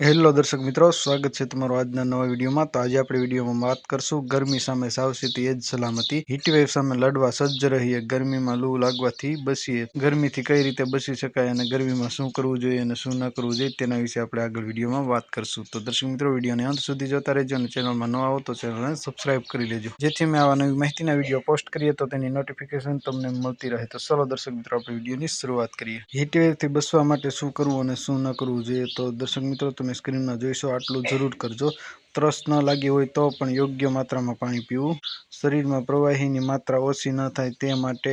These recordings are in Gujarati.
હેલો દર્શક મિત્રો, સ્વાગત છે તમારું આજના નવા વિડીયોમાં. તો આજે આપણે વિડીયોમાં વાત કરશું ગરમી સામે સાવચેતી, એ જ સલામતી. હીટવેવ સામે લડવા સજ્જ રહીએ, ગરમીમાં લૂ લાગવાથી બચીએ ગરમીથી કઈ રીતે બચી શકાય અને ગરમીમાં શું કરવું જોઈએ અને શું ન કરવું જોઈએ, તેના વિશે આપણે આગળ વિડીયોમાં વાત કરશું. તો દર્શક મિત્રો, વિડીયોને અંત સુધી જોતા રહેજો અને ચેનલમાં ન આવો તો ચેનલને સબસ્ક્રાઇબ કરી લેજો. જેથી મેં આવા નવી માહિતીના વીડિયો પોસ્ટ કરીએ તો તેની નોટિફિકેશન તમને મળતી રહે. તો ચલો દર્શક મિત્રો, આપણે વિડીયોની શરૂઆત કરીએ. હીટવેવથી બચવા માટે શું કરવું અને શું ન કરવું જોઈએ? તો દર્શક મિત્રો તમે સ્ક્રીનમાં જોઈશો, આટલું જરૂર કરજો. ત્રસ ન લાગી હોય તો પણ યોગ્ય માત્રામાં પાણી પીવું. શરીરમાં પ્રવાહીની માત્રા ઓછી ન થાય તે માટે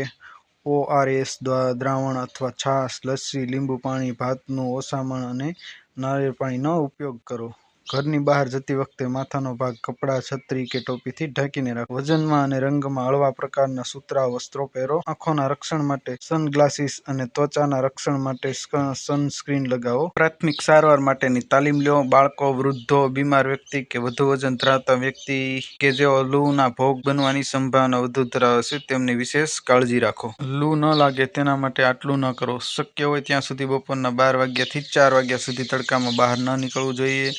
ઓઆરએસ દ્રાવણ અથવા છાશ, લસ્સી, લીંબુ, પાણી, ભાતનું ઓસામણ અને નારિયેળ પાણીનો ઉપયોગ કરો. ઘરની બહાર જતી વખતે માથાનો ભાગ કપડાં, છત્રી કે ટોપીથી ઢાંકીને રાખો વજનમાં અને રંગમાં હળવા પ્રકારના સુતરા વસ્ત્રો પહેરો. આંખોના રક્ષણ માટે સનગ્લાસીસ અને ત્વચાના રક્ષણ માટે સનસ્ક્રીન લગાવો. પ્રાથમિક સારવાર માટેની તાલીમ લો. બાળકો, વૃદ્ધો, બીમાર વ્યક્તિ કે વધુ વજન ધરાવતા વ્યક્તિ કે જેઓ લૂના ભોગ બનવાની સંભાવના વધુ ધરાવે છે, તેમની વિશેષ કાળજી રાખો. લૂ ન લાગે તેના માટે આટલું ન કરો. શક્ય હોય ત્યાં સુધી બપોરના બાર વાગ્યાથી ચાર વાગ્યા સુધી તડકામાં બહાર ન નીકળવું જોઈએ.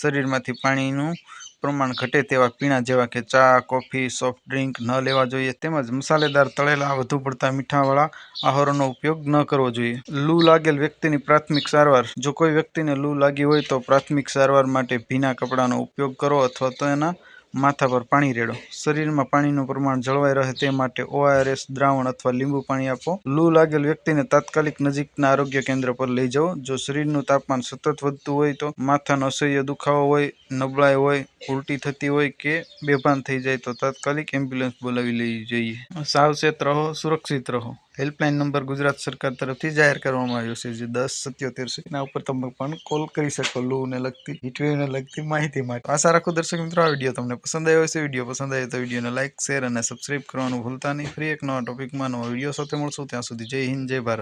શરીરમાંથી પાણીનું પ્રમાણ ઘટે તેવા પીણા જેવા કે ચા, કોફી, સોફ્ટ ડ્રિંક ન લેવા જોઈએ. તેમજ મસાલેદાર, તળેલા વધુ પડતા મીઠાવાળા આહારોનો ઉપયોગ ન કરવો જોઈએ. લૂ લાગેલ વ્યક્તિની પ્રાથમિક સારવાર. જો કોઈ વ્યક્તિને લૂ લાગી હોય તો પ્રાથમિક સારવાર માટે ભીના કપડાનો ઉપયોગ કરો અથવા તો એના માથા પર પાણી રેડો. શરીરમાં પાણીનું પ્રમાણ જળવાઈ રહે તે માટે ઓઆરએસ દ્રાવણ અથવા લીંબુ પાણી આપો. લૂ લાગેલ વ્યક્તિને તાત્કાલિક નજીકના આરોગ્ય કેન્દ્ર પર લઈ જાઓ. જો શરીરનું તાપમાન સતત વધતું હોય તો માથાનો અસહ્ય દુખાવો હોય, નબળાઈ હોય, ઉલટી થતી હોય કે બેભાન થઈ જાય તો તાત્કાલિક એમ્બ્યુલન્સ બોલાવી લેવી જોઈએ. સાવચેત રહો, સુરક્ષિત રહો. હેલ્પલાઇન નંબર ગુજરાત સરકાર તરફથી જાહેર કરવામાં આવ્યો છે, જે દસ સત્યોતેર છે. એના ઉપર તમે પણ કોલ કરી શકો, લૂને લગતી, હીટવેવને લગતી માહિતી માટે. આશા રાખું દર્શક મિત્રો, આ વીડિયો તમને પસંદ આવ્યો છે વીડિયો પસંદ આવ્યો તો વિડીયોને લાઇક, શેર અને સબસ્ક્રાઇબ કરવાનું ભૂલતા નહીં. ફ્રી એક નવા ટોપિકમાં નવા વીડિયો સાથે મળશું. ત્યાં સુધી જય હિન્દ, જય ભારત.